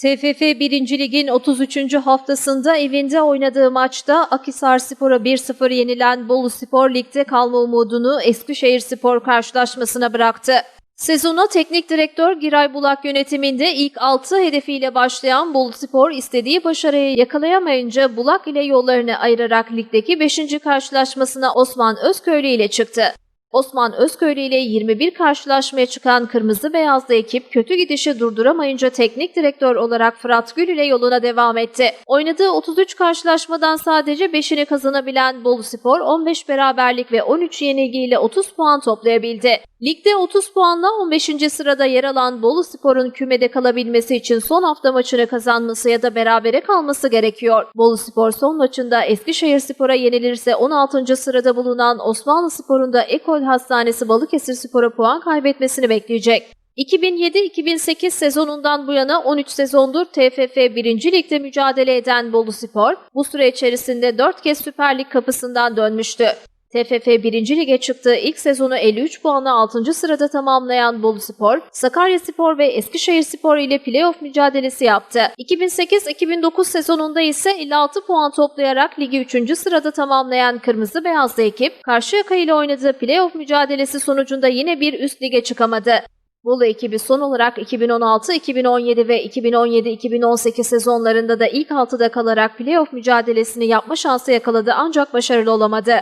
TFF 1. Lig'in 33. haftasında evinde oynadığı maçta Akhisar Spor'a 1-0 yenilen Bolu Spor Lig'de kalma umudunu Eskişehir Spor karşılaşmasına bıraktı. Sezona teknik direktör Giray Bulak yönetiminde ilk 6 hedefiyle başlayan Bolu Spor istediği başarıyı yakalayamayınca Bulak ile yollarını ayırarak ligdeki 5. karşılaşmasına Osman Özköylü ile çıktı. Osman Özköylü ile 21 karşılaşmaya çıkan Kırmızı Beyazlı ekip kötü gidişi durduramayınca teknik direktör olarak Fırat Gül ile yoluna devam etti. Oynadığı 33 karşılaşmadan sadece 5'ini kazanabilen Bolu Spor 15 beraberlik ve 13 yenilgiyle 30 puan toplayabildi. Ligde 30 puanla 15. sırada yer alan Bolu Spor'un kümede kalabilmesi için son hafta maçını kazanması ya da berabere kalması gerekiyor. Bolu Spor son maçında Eskişehir Spor'a yenilirse 16. sırada bulunan Osmanlı Spor'un da Ekol Hastanesi Balıkesir Spor'a puan kaybetmesini bekleyecek. 2007-2008 sezonundan bu yana 13 sezondur TFF 1. Lig'de mücadele eden Bolu Spor, bu süre içerisinde 4 kez Süper Lig kapısından dönmüştü. TFF 1. Lig'e çıktığı ilk sezonu 53 puanla 6. sırada tamamlayan Bolu Spor, Sakarya Spor ve Eskişehir Spor ile playoff mücadelesi yaptı. 2008-2009 sezonunda ise 56 puan toplayarak ligi 3. sırada tamamlayan Kırmızı Beyazlı ekip, Karşıyaka ile oynadığı playoff mücadelesi sonucunda yine bir üst lige çıkamadı. Bolu ekibi son olarak 2016, 2017 ve 2017-2018 sezonlarında da ilk altıda kalarak playoff mücadelesini yapma şansı yakaladı ancak başarılı olamadı.